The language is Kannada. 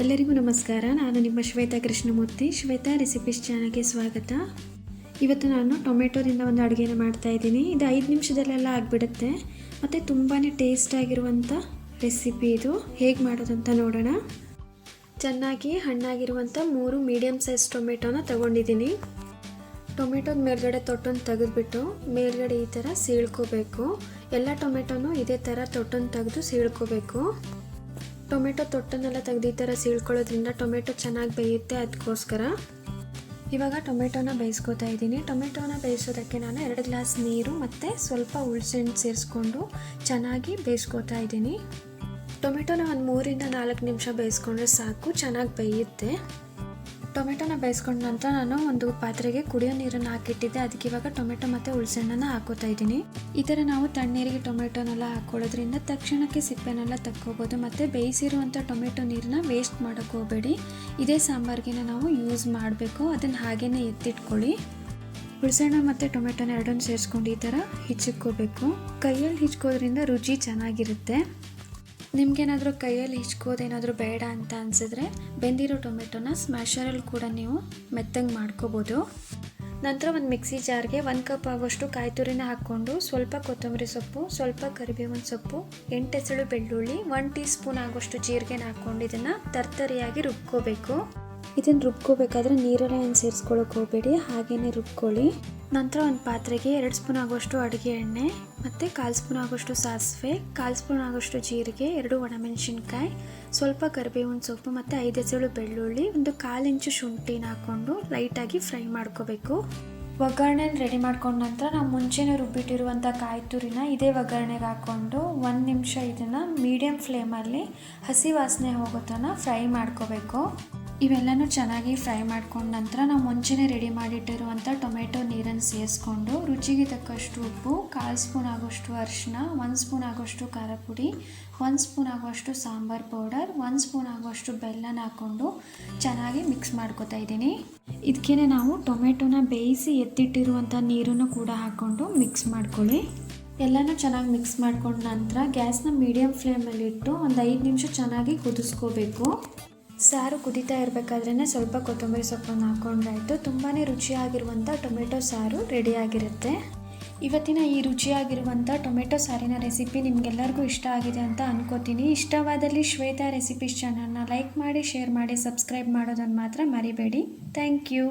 ಎಲ್ಲರಿಗೂ ನಮಸ್ಕಾರ. ನಾನು ನಿಮ್ಮ ಶ್ವೇತಾ ಕೃಷ್ಣಮೂರ್ತಿ. ಶ್ವೇತಾ ರೆಸಿಪೀಸ್ ಚಾನಲ್ಗೆ ಸ್ವಾಗತ. ಇವತ್ತು ನಾನು ಟೊಮೆಟೊದಿಂದ ಒಂದು ಅಡುಗೆನ ಮಾಡ್ತಾ ಇದ್ದೀನಿ. ಇದು ಐದು ನಿಮಿಷದಲ್ಲೆಲ್ಲ ಆಗಿಬಿಡುತ್ತೆ. ಮತ್ತು ತುಂಬಾ ಟೇಸ್ಟ್ ಆಗಿರುವಂಥ ರೆಸಿಪಿ ಇದು. ಹೇಗೆ ಮಾಡೋದು ಅಂತ ನೋಡೋಣ. ಚೆನ್ನಾಗಿ ಹಣ್ಣಾಗಿರುವಂಥ ಮೂರು ಮೀಡಿಯಮ್ ಸೈಜ್ ಟೊಮೆಟೊನ ತಗೊಂಡಿದ್ದೀನಿ. ಟೊಮೆಟೊದ ಮೇಲ್ಗಡೆ ತೊಟ್ಟನ್ನು ತೆಗೆದುಬಿಟ್ಟು ಮೇಲ್ಗಡೆ ಈ ಥರ ಸೀಳ್ಕೋಬೇಕು. ಎಲ್ಲ ಟೊಮೆಟೊನೂ ಇದೇ ಥರ ತೊಟ್ಟನ್ನು ತೆಗೆದು ಸೀಳ್ಕೋಬೇಕು. ಟೊಮೆಟೊ ತೊಟ್ಟನ್ನೆಲ್ಲ ತೆಗೆದು ಈ ಥರ ಸೀಳ್ಕೊಳ್ಳೋದ್ರಿಂದ ಟೊಮೆಟೊ ಚೆನ್ನಾಗಿ ಬೇಯುತ್ತೆ ಅದಕ್ಕೋಸ್ಕರ ಇವಾಗ ಟೊಮೆಟೊನ ಬೇಯಿಸ್ಕೊತಾ ಇದ್ದೀನಿ. ಟೊಮೆಟೊನ ಬೇಯಿಸೋದಕ್ಕೆ ನಾನು ಎರಡು ಗ್ಲಾಸ್ ನೀರು ಮತ್ತು ಸ್ವಲ್ಪ ಹುಳ್ಸೆಣ್ಣು ಸೇರಿಸ್ಕೊಂಡು ಚೆನ್ನಾಗಿ ಬೇಯಿಸ್ಕೊತಾ ಇದ್ದೀನಿ. ಟೊಮೆಟೊನ ಒಂದು ಮೂರಿಂದ ನಾಲ್ಕು ನಿಮಿಷ ಬೇಯಿಸ್ಕೊಂಡ್ರೆ ಸಾಕು, ಚೆನ್ನಾಗಿ ಬೇಯುತ್ತೆ. ಟೊಮೆಟೊನ ಬೇಯಿಸ್ಕೊಂಡ ನಂತರ ನಾನು ಒಂದು ಪಾತ್ರೆಗೆ ಕುಡಿಯೋ ನೀರನ್ನು ಹಾಕಿಟ್ಟಿದ್ದೆ. ಅದಕ್ಕೆ ಇವಾಗ ಟೊಮೆಟೊ ಮತ್ತು ಹುಳಸೆಣ್ಣನ ಹಾಕೋತಾ ಇದ್ದೀನಿ. ಈ ಥರ ನಾವು ತಣ್ಣೀರಿಗೆ ಟೊಮೆಟೊನೆಲ್ಲ ಹಾಕೊಳ್ಳೋದ್ರಿಂದ ತಕ್ಷಣಕ್ಕೆ ಸಿಪ್ಪೆನೆಲ್ಲ ತಕ್ಕೋಬೋದು. ಮತ್ತು ಬೇಯಿಸಿರುವಂಥ ಟೊಮೆಟೊ ನೀರನ್ನ ವೇಸ್ಟ್ ಮಾಡೋಕ್ಕೆ ಹೋಗಬೇಡಿ. ಇದೇ ಸಾಂಬಾರ್ಗೆ ನಾವು ಯೂಸ್ ಮಾಡಬೇಕು. ಅದನ್ನು ಹಾಗೇ ಎತ್ತಿಟ್ಕೊಳ್ಳಿ. ಹುಳಸೆಣ್ಣ ಮತ್ತು ಟೊಮೆಟೊನ ಎರಡನ್ನು ಸೇರಿಸ್ಕೊಂಡು ಈ ಥರ ಹಿಚ್ಕೋಬೇಕು. ಕೈಯಲ್ಲಿ ಹಿಚ್ಕೋದ್ರಿಂದ ರುಚಿ ಚೆನ್ನಾಗಿರುತ್ತೆ. ನಿಮ್ಗೇನಾದರೂ ಕೈಯಲ್ಲಿ ಹಿಚ್ಕೋದೇನಾದರೂ ಬೇಡ ಅಂತ ಅನಿಸಿದ್ರೆ ಬೆಂದಿರೋ ಟೊಮೆಟೊನ ಸ್ಮ್ಯಾಷರಲ್ಲಿ ಕೂಡ ನೀವು ಮೆತ್ತಂಗೆ ಮಾಡ್ಕೋಬೋದು. ನಂತರ ಒಂದು ಮಿಕ್ಸಿ ಜಾರ್ಗೆ ಒಂದು ಕಪ್ ಆಗುವಷ್ಟು ಕಾಯಿ ತುರಿನ ಹಾಕ್ಕೊಂಡು ಸ್ವಲ್ಪ ಕೊತ್ತಂಬರಿ ಸೊಪ್ಪು, ಸ್ವಲ್ಪ ಕರಿಬೇವಿನ ಸೊಪ್ಪು, ಎಂಟೆಸಳು ಬೆಳ್ಳುಳ್ಳಿ ಒನ್ ಟೀ ಸ್ಪೂನ್ ಆಗೋಷ್ಟು ಜೀರಿಗೆನ ಹಾಕ್ಕೊಂಡು ಇದನ್ನು ತರ್ತರಿಯಾಗಿ ರುಬ್ಕೋಬೇಕು. ಇದನ್ನು ರುಬ್ಕೋಬೇಕಾದ್ರೆ ನೀರೆಲ್ಲ ಏನು ಸೇರಿಸ್ಕೊಳ್ಳೋಕೆ ಹೋಗಬೇಡಿ ಹಾಗೇನೆ ರುಬ್ಕೊಳ್ಳಿ. ನಂತರ ಒಂದು ಪಾತ್ರೆಗೆ ಎರಡು ಸ್ಪೂನ್ ಆಗೋಷ್ಟು ಅಡುಗೆ ಎಣ್ಣೆ ಮತ್ತು ಕಾಲು ಸ್ಪೂನ್ ಆಗೋಷ್ಟು ಸಾಸಿವೆ ಕಾಲು ಸ್ಪೂನ್ ಆಗೋಷ್ಟು ಜೀರಿಗೆ ಎರಡು ಒಣಮೆಣಸಿನ್ಕಾಯಿ ಸ್ವಲ್ಪ ಕರಿಬೇವಿನ ಸೊಪ್ಪು ಮತ್ತು ಐದು ಎಸಳು ಬೆಳ್ಳುಳ್ಳಿ ಒಂದು ಕಾಲು ಇಂಚು ಶುಂಠಿನ ಹಾಕ್ಕೊಂಡು ಲೈಟಾಗಿ ಫ್ರೈ ಮಾಡ್ಕೋಬೇಕು. ಒಗ್ಗರಣೆ ರೆಡಿ ಮಾಡ್ಕೊಂಡ ನಂತರ ನಾವು ಮುಂಚೆನೇ ರುಬ್ಬಿಟ್ಟಿರುವಂಥ ಕಾಯಿ ತುರಿನ ಇದೇ ಒಗ್ಗರಣೆಗೆ ಹಾಕ್ಕೊಂಡು ಒಂದು ನಿಮಿಷ ಇದನ್ನು ಮೀಡಿಯಮ್ ಫ್ಲೇಮಲ್ಲಿ ಹಸಿ ವಾಸನೆ ಹೋಗೋ ತನಕ ಫ್ರೈ ಮಾಡ್ಕೋಬೇಕು. ಇವೆಲ್ಲನೂ ಚೆನ್ನಾಗಿ ಫ್ರೈ ಮಾಡ್ಕೊಂಡ ನಂತರ ನಾವು ಮುಂಚೆನೇ ರೆಡಿ ಮಾಡಿಟ್ಟಿರುವಂಥ ಟೊಮೆಟೊ ನೀರನ್ನು ಸೇರಿಸ್ಕೊಂಡು ರುಚಿಗೆ ತಕ್ಕಷ್ಟು ಉಪ್ಪು, ಕಾಲು ಸ್ಪೂನ್ ಆಗೋಷ್ಟು ಅರಿಶಿನ ಒಂದು ಸ್ಪೂನ್ ಆಗೋಷ್ಟು ಖಾರ ಪುಡಿ, ಒಂದು ಸ್ಪೂನ್ ಆಗೋಷ್ಟು ಸಾಂಬಾರ್ ಪೌಡರ್, ಒಂದು ಸ್ಪೂನ್ ಆಗೋಷ್ಟು ಬೆಲ್ಲನ ಹಾಕ್ಕೊಂಡು ಚೆನ್ನಾಗಿ ಮಿಕ್ಸ್ ಮಾಡ್ಕೊತಾ ಇದ್ದೀನಿ. ಇದಕ್ಕೇ ನಾವು ಟೊಮೆಟೊನ ಬೇಯಿಸಿ ಎತ್ತಿಟ್ಟಿರುವಂಥ ನೀರನ್ನು ಕೂಡ ಹಾಕ್ಕೊಂಡು ಮಿಕ್ಸ್ ಮಾಡ್ಕೊಳ್ಳಿ. ಎಲ್ಲನೂ ಚೆನ್ನಾಗಿ ಮಿಕ್ಸ್ ಮಾಡ್ಕೊಂಡ ನಂತರ ಗ್ಯಾಸ್ನ ಮೀಡಿಯಮ್ ಫ್ಲೇಮಲ್ಲಿಟ್ಟು ಒಂದು ಐದು ನಿಮಿಷ ಚೆನ್ನಾಗಿ ಕುದಿಸ್ಕೋಬೇಕು. ಸಾರು ಕುದೀತಾ ಇರಬೇಕಾದ್ರೇ ಸ್ವಲ್ಪ ಕೊತ್ತಂಬರಿ ಸೊಪ್ಪನ್ನು ಹಾಕ್ಕೊಂಡಾಯಿತು ತುಂಬಾ ರುಚಿಯಾಗಿರುವಂಥ ಟೊಮೆಟೊ ಸಾರು ರೆಡಿಯಾಗಿರುತ್ತೆ ಇವತ್ತಿನ ಈ ರುಚಿಯಾಗಿರುವಂಥ ಟೊಮೆಟೊ ಸಾರಿನ ರೆಸಿಪಿ ನಿಮಗೆಲ್ಲರಿಗೂ ಇಷ್ಟ ಆಗಿದೆ ಅಂತ ಅನ್ಕೋತೀನಿ. ಇಷ್ಟವಾದಲ್ಲಿ ಶ್ವೇತಾ ರೆಸಿಪೀಸ್ ಚಾನಲ್ನ ಲೈಕ್ ಮಾಡಿ ಶೇರ್ ಮಾಡಿ ಸಬ್ಸ್ಕ್ರೈಬ್ ಮಾಡೋದನ್ನು ಮಾತ್ರ ಮರಿಬೇಡಿ. Thank you